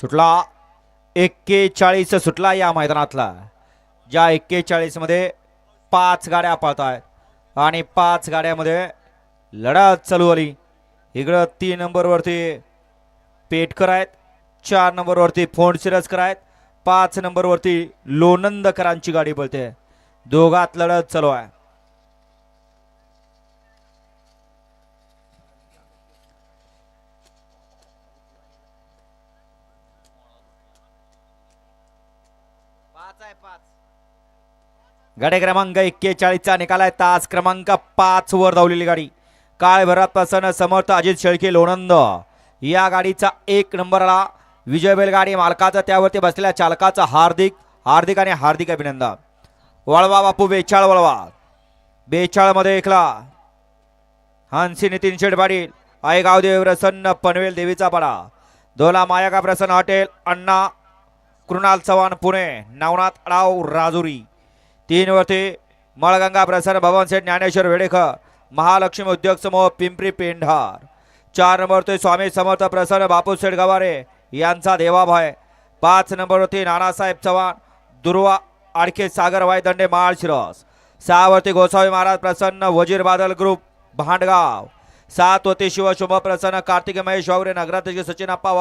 सुटला. एक्केचाळीस सुटला या मैदानातला. ज्या एक्केचाळीसमध्ये पाच गाड्या पळत आहेत आणि पाच गाड्यामध्ये लढत चालू आली इकडं तीन नंबरवरती पेटकर आहेत चार नंबरवरती फोंड सिरसकर आहेत पाच नंबरवरती लोणंदकरांची गाडी बोलते दोघात लढत चालू आहे. गाडी क्रमांक एक्केचाळीसचा निकाल आहे. तास क्रमांक पाच वर धावलेली गाडी. काळ प्रसन्न समर्थ अजित शेळके लोणंद. या गाडीचा एक नंबर आला विजय बैलगाडी मालकाचा त्यावरती बसलेल्या चालकाचा हार्दिक हार्दिक आणि हार्दिक अभिनंदन. वळवा बापू बेचाळ वळवा. बेचाळमध्ये एकला. हंसी नितीन शेठ पाटील आई गावदेव प्रसन्न पनवेल देवीचा पाडा. दोला मायाका प्रसन्न हॉटेल अण्णा कृणाल चव्हाण पुणे नवनाथ राव राजुरी. तीनवरती मळगंगा प्रसन्न भवन सेठ ज्ञानेश्वर वेडेकर महालक्ष्मी उद्योग समूह पिंपरी पेंढार. चार नंबरवरती स्वामी समर्थ प्रसन्न बापूसेठ गवारे यांचा देवाभाय पाच नंबरवरती नानासाहेब चव्हाण दुर्वा आडखे सागर वायदंडे माळ शिरस. सहावरती गोसावी महाराज प्रसन्न वजीर बादल ग्रुप भांडगाव. सात वरती शिवशुभ प्रसन्न कार्तिक महेश वावरे नगराध्यक्ष सचिन अप्पा